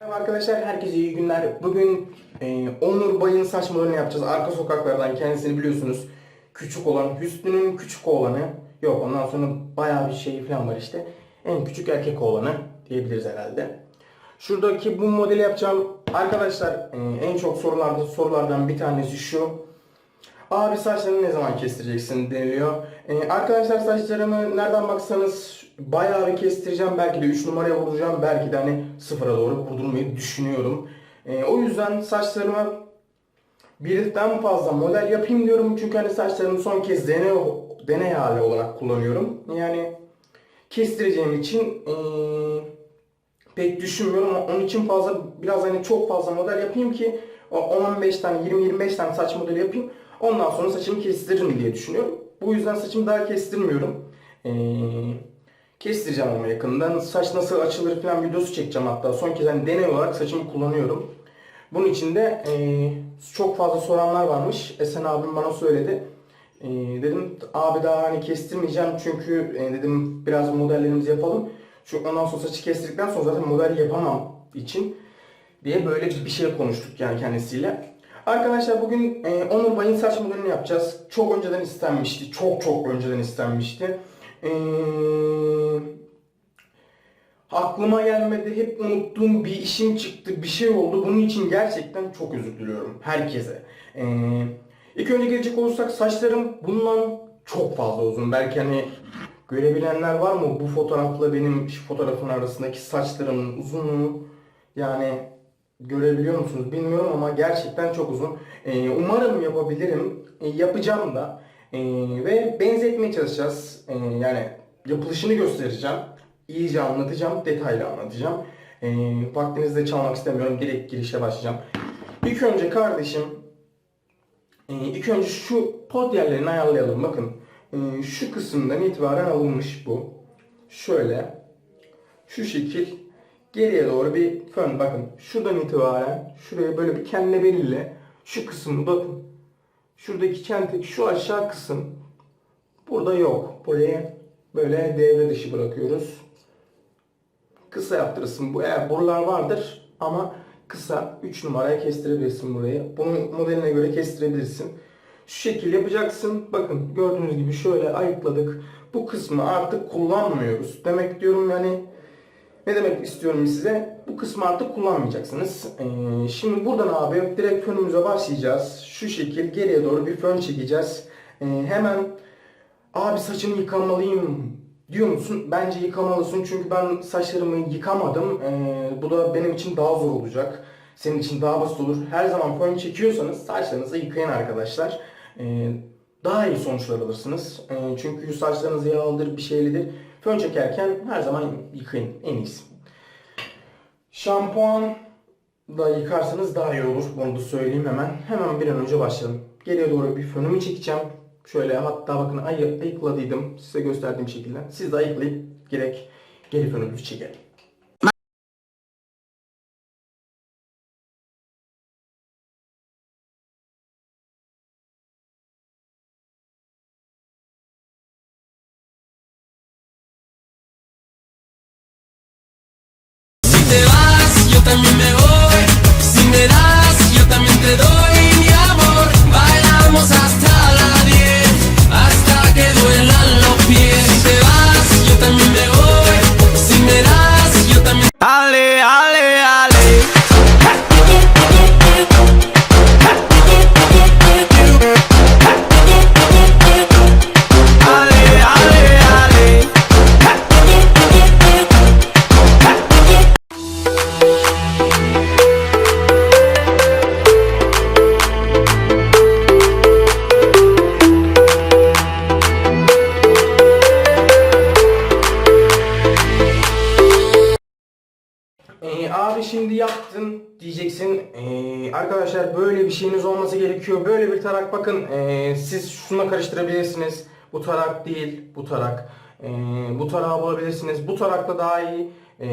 Merhaba arkadaşlar, herkese iyi günler. Bugün e, Onur Bay'ın saç modelini yapacağız. Arka sokaklardan kendisini biliyorsunuz. Küçük olan, Hüsnü'nün küçük oğlanı. Yok ondan sonra bayağı bir şey falan var işte. En küçük erkek oğlanı diyebiliriz herhalde. Şuradaki bu modeli yapacağım. Arkadaşlar e, en çok sorularda sorulardan bir tanesi şu. Abi saçlarını ne zaman kestireceksin deniliyor. Ee, arkadaşlar saçlarımı nereden baksanız bayağı bir kestireceğim. Belki de 3 numaraya vuracağım. Belki de hani sıfıra doğru vurdurmayı düşünüyorum. Ee, o yüzden saçlarımı birden fazla model yapayım diyorum. Çünkü hani saçlarımı son kez deney, deney hali olarak kullanıyorum. Yani kestireceğim için ee, pek düşünmüyorum. Onun için fazla biraz hani çok fazla model yapayım ki o 10-15 tane 20-25 tane saç modeli yapayım. Ondan sonra saçımı kestiririm diye düşünüyorum. Bu yüzden saçımı daha kestirmiyorum. Ee, kestireceğim ama yakından. Saç nasıl açılır falan videosu çekeceğim hatta. Son kez hani deney olarak saçımı kullanıyorum. Bunun için de ee, çok fazla soranlar varmış. Esen abim bana söyledi. Ee, dedim abi daha hani kestirmeyeceğim çünkü e, dedim biraz modellerimizi yapalım. Çünkü ondan sonra saçı kestirdikten sonra zaten model yapamam için diye böyle bir şey konuştuk yani kendisiyle. Arkadaşlar bugün e, Onur Bay'ın saç modelini yapacağız. Çok önceden istenmişti. Çok çok önceden istenmişti. E, aklıma gelmedi. Hep unuttuğum bir işim çıktı. Bir şey oldu. Bunun için gerçekten çok özür diliyorum. Herkese. E, ilk önce gelecek olursak saçlarım bundan çok fazla uzun. Belki hani görebilenler var mı? Bu fotoğrafla benim fotoğrafın arasındaki saçlarımın uzunluğu yani görebiliyor musunuz bilmiyorum ama gerçekten çok uzun. Ee, umarım yapabilirim. Ee, yapacağım da. Ee, ve benzetmeye çalışacağız. Ee, yani yapılışını göstereceğim. İyice anlatacağım. Detaylı anlatacağım. Ee, vaktinizi de çalmak istemiyorum. Direkt girişe başlayacağım. İlk önce kardeşim ee, ilk önce şu pod yerlerini ayarlayalım. Bakın ee, şu kısımdan itibaren alınmış bu. Şöyle şu şekil geriye doğru bir fön bakın. Şuradan itibaren şuraya böyle bir kendine belirle. Şu kısmı bakın. Şuradaki kentek şu aşağı kısım burada yok. Burayı böyle devre dışı bırakıyoruz. Kısa yaptırırsın. Bu eğer borular vardır ama kısa 3 numaraya kestirebilirsin burayı. Bunun modeline göre kestirebilirsin. Şu şekil yapacaksın. Bakın gördüğünüz gibi şöyle ayıkladık. Bu kısmı artık kullanmıyoruz. Demek diyorum yani ne demek istiyorum size? Bu kısmı artık kullanmayacaksınız. Ee, şimdi buradan abi direkt fönümüze başlayacağız. Şu şekil geriye doğru bir fön çekeceğiz. Ee, hemen abi saçımı yıkamalıyım diyor musun? Bence yıkamalısın çünkü ben saçlarımı yıkamadım. Ee, bu da benim için daha zor olacak. Senin için daha basit olur. Her zaman fön çekiyorsanız saçlarınızı yıkayın arkadaşlar. Ee, daha iyi sonuçlar alırsınız. Ee, çünkü saçlarınız yağlıdır, bir şeylidir. Fön çekerken her zaman yıkayın en iyisi. Şampuan da yıkarsanız daha iyi olur. Bunu da söyleyeyim hemen. Hemen bir an önce başlayalım. Geriye doğru bir fönümü çekeceğim. Şöyle hatta bakın ay ayıkladıydım size gösterdiğim şekilde. Siz de ayıklayıp gerek geri fönümüzü çekelim. Diyeceksin. Ee, arkadaşlar böyle bir şeyiniz olması gerekiyor. Böyle bir tarak bakın ee, siz şuna karıştırabilirsiniz. Bu tarak değil bu tarak. Ee, bu tarağı bulabilirsiniz. Bu tarakla daha iyi ee,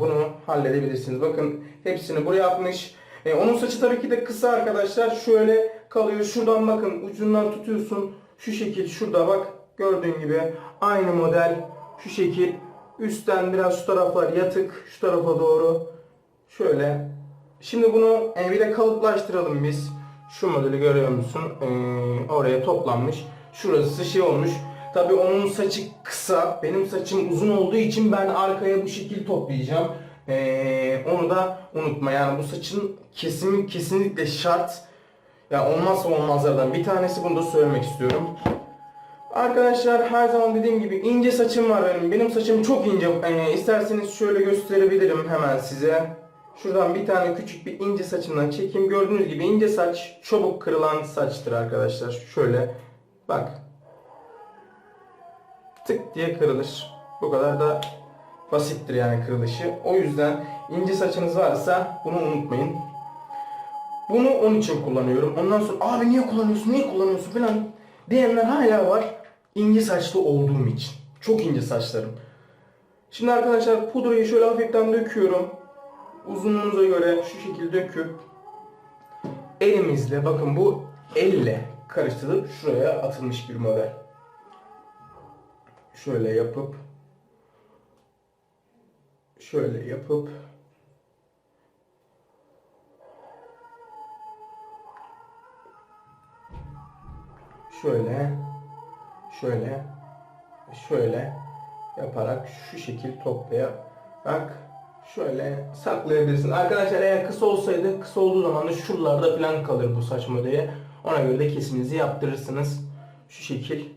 bunu halledebilirsiniz. Bakın hepsini buraya atmış. E, onun saçı tabii ki de kısa arkadaşlar. Şöyle kalıyor. Şuradan bakın ucundan tutuyorsun. Şu şekil şurada bak. Gördüğün gibi aynı model. Şu şekil. Üstten biraz şu taraflar yatık. Şu tarafa doğru. Şöyle. Şimdi bunu e, bir de kalıplaştıralım biz. Şu modeli görüyor musun? E, oraya toplanmış. Şurası şey olmuş. Tabii onun saçı kısa. Benim saçım uzun olduğu için ben arkaya bu şekil toplayacağım. E, onu da unutma. Yani bu saçın kesin kesinlikle şart. Ya olmazsa olmazlardan bir tanesi bunu da söylemek istiyorum. Arkadaşlar her zaman dediğim gibi ince saçım var benim. Benim saçım çok ince. Ee, isterseniz şöyle gösterebilirim hemen size. Şuradan bir tane küçük bir ince saçımdan çekeyim. Gördüğünüz gibi ince saç çabuk kırılan saçtır arkadaşlar. Şöyle bak. Tık diye kırılır. Bu kadar da basittir yani kırılışı. O yüzden ince saçınız varsa bunu unutmayın. Bunu onun için kullanıyorum. Ondan sonra abi niye kullanıyorsun, niye kullanıyorsun falan diyenler hala var. İnce saçlı olduğum için. Çok ince saçlarım. Şimdi arkadaşlar pudrayı şöyle hafiften döküyorum. Uzunluğunuza göre şu şekilde döküp elimizle bakın bu elle karıştırıp şuraya atılmış bir model. Şöyle yapıp şöyle yapıp şöyle şöyle şöyle yaparak şu şekil toplayarak şöyle saklayabilirsin. Arkadaşlar eğer kısa olsaydı kısa olduğu zaman da şuralarda falan kalır bu saç modeli. Ona göre de kesiminizi yaptırırsınız. Şu şekil.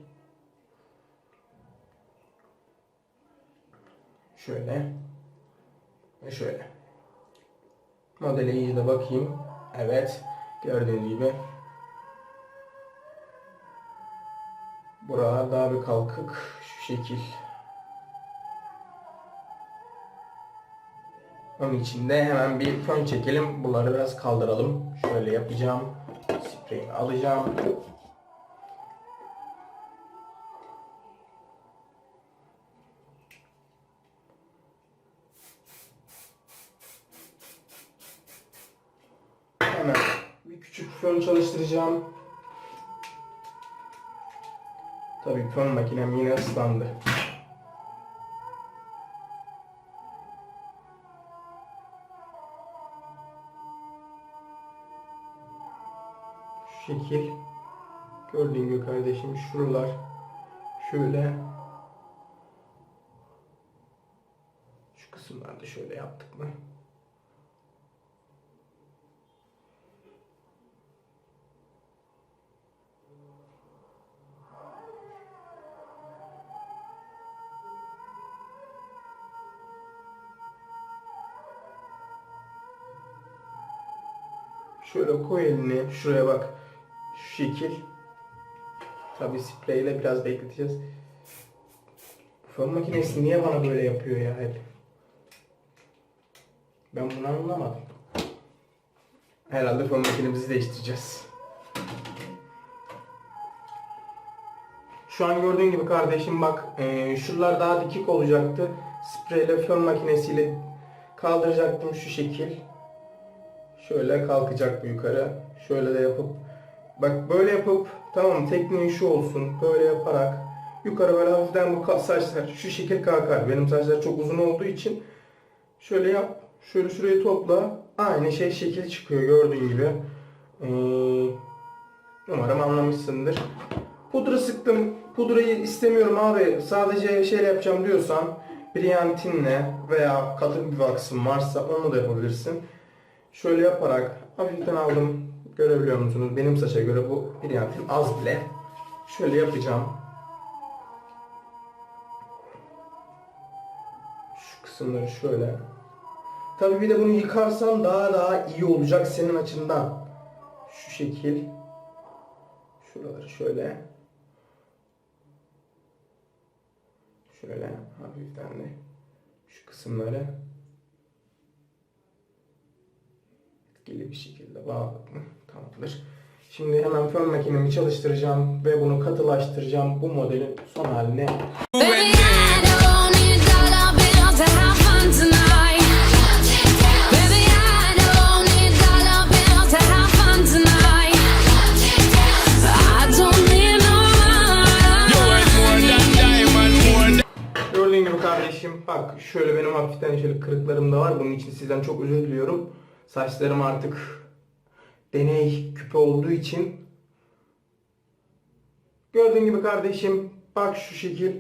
Şöyle. Ve şöyle. Modele iyice de bakayım. Evet. Gördüğünüz gibi. Buralar daha bir kalkık. Şu şekil. Onun için de hemen bir fön çekelim. Bunları biraz kaldıralım. Şöyle yapacağım. Spreyimi alacağım. Hemen bir küçük fön çalıştıracağım. Tabii fön makinem yine ıslandı. Şekil. Gördüğün gibi kardeşim şuralar şöyle şu kısımlarda şöyle yaptık mı? Şöyle koy elini şuraya bak. Şekil. Tabi spreyle biraz bekleteceğiz. Fön makinesi niye bana böyle yapıyor ya hep? Ben bunu anlamadım. Herhalde fön makinemizi değiştireceğiz. Şu an gördüğün gibi kardeşim bak e, şuralar daha dikik olacaktı. Spreyle fön makinesiyle kaldıracaktım şu şekil. Şöyle kalkacak bu yukarı. Şöyle de yapıp bak böyle yapıp tamam tekniğin şu olsun. Böyle yaparak yukarı böyle hafiften bu saçlar şu şekil kalkar. Benim saçlar çok uzun olduğu için şöyle yap. Şöyle şurayı topla. Aynı şey şekil çıkıyor gördüğün gibi. Ee, umarım anlamışsındır. Pudra sıktım. Pudrayı istemiyorum abi. Sadece şey yapacağım diyorsan Briantin'le veya katı bir vaksın varsa onu da yapabilirsin. Şöyle yaparak hafiften aldım. Görebiliyor musunuz? Benim saça göre bu Briantin az bile. Şöyle yapacağım. Şu kısımları şöyle. Tabii bir de bunu yıkarsan daha daha iyi olacak senin açından. Şu şekil. Şuraları şöyle. Şöyle hafiften de şu kısımları etkili bir şekilde bağladık katlanabilir. Şimdi hemen fön makinemi çalıştıracağım ve bunu katılaştıracağım. Bu modelin son haline. Gördüğün gibi kardeşim bak şöyle benim hafiften şöyle kırıklarım da var. Bunun için sizden çok özür diliyorum. Saçlarım artık deney küpe olduğu için gördüğün gibi kardeşim bak şu şekil.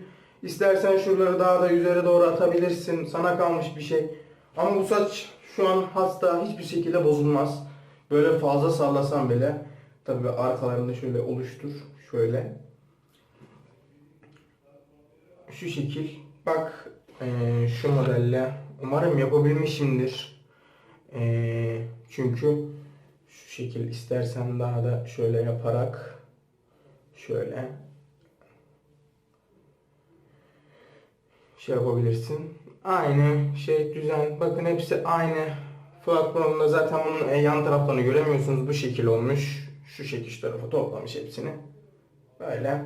İstersen şuraları daha da üzere doğru atabilirsin. Sana kalmış bir şey. Ama bu saç şu an hasta hiçbir şekilde bozulmaz. Böyle fazla sallasan bile tabii arkalarını şöyle oluştur. Şöyle. Şu şekil. Bak eee, şu modelle. Umarım yapabilmişimdir. Eee, çünkü şu şekil istersen daha da şöyle yaparak şöyle şey yapabilirsin. Aynı şey düzen. Bakın hepsi aynı. Platformda zaten bunun e, yan taraflarını göremiyorsunuz. Bu şekil olmuş. Şu şekil şu tarafa toplamış hepsini. Böyle.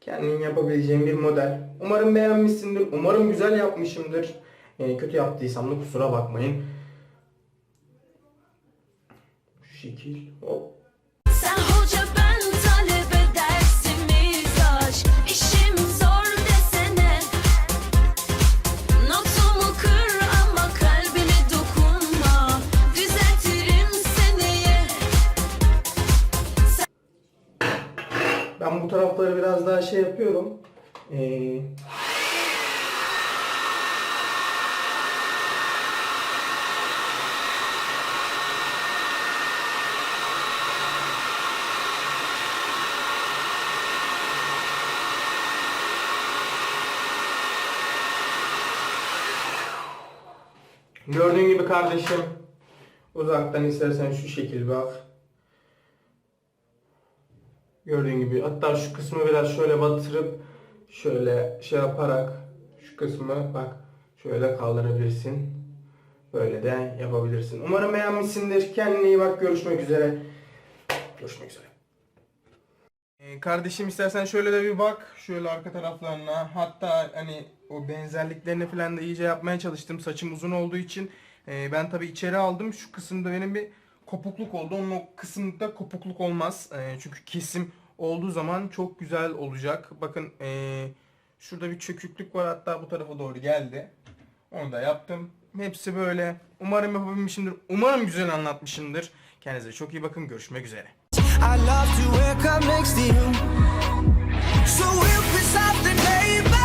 Kendin yapabileceğin bir model. Umarım beğenmişsindir. Umarım güzel yapmışımdır. E, kötü yaptıysam da kusura bakmayın. Şu şekil. Sen hoca ben talebe dersimiz aç İşim zor desene. Notumu kır ama kalbime dokunma. Düzeltirim seneye Ben bu tarafları biraz daha şey yapıyorum. Ee, Gördüğün gibi kardeşim uzaktan istersen şu şekil bak. Gördüğün gibi hatta şu kısmı biraz şöyle batırıp şöyle şey yaparak şu kısmı bak şöyle kaldırabilirsin. Böyle de yapabilirsin. Umarım beğenmişsindir. Kendine iyi bak. Görüşmek üzere. Görüşmek üzere. Ee, kardeşim istersen şöyle de bir bak. Şöyle arka taraflarına. Hatta hani o benzerliklerini falan da iyice yapmaya çalıştım. Saçım uzun olduğu için. Ee, ben tabi içeri aldım. Şu kısımda benim bir kopukluk oldu. Onun o kısımda kopukluk olmaz. Ee, çünkü kesim olduğu zaman çok güzel olacak. Bakın ee, şurada bir çöküklük var. Hatta bu tarafa doğru geldi. Onu da yaptım. Hepsi böyle. Umarım yapabilmişimdir. Umarım güzel anlatmışımdır. Kendinize çok iyi bakın. Görüşmek üzere. I love to wake up next to you. So we'll be something, baby.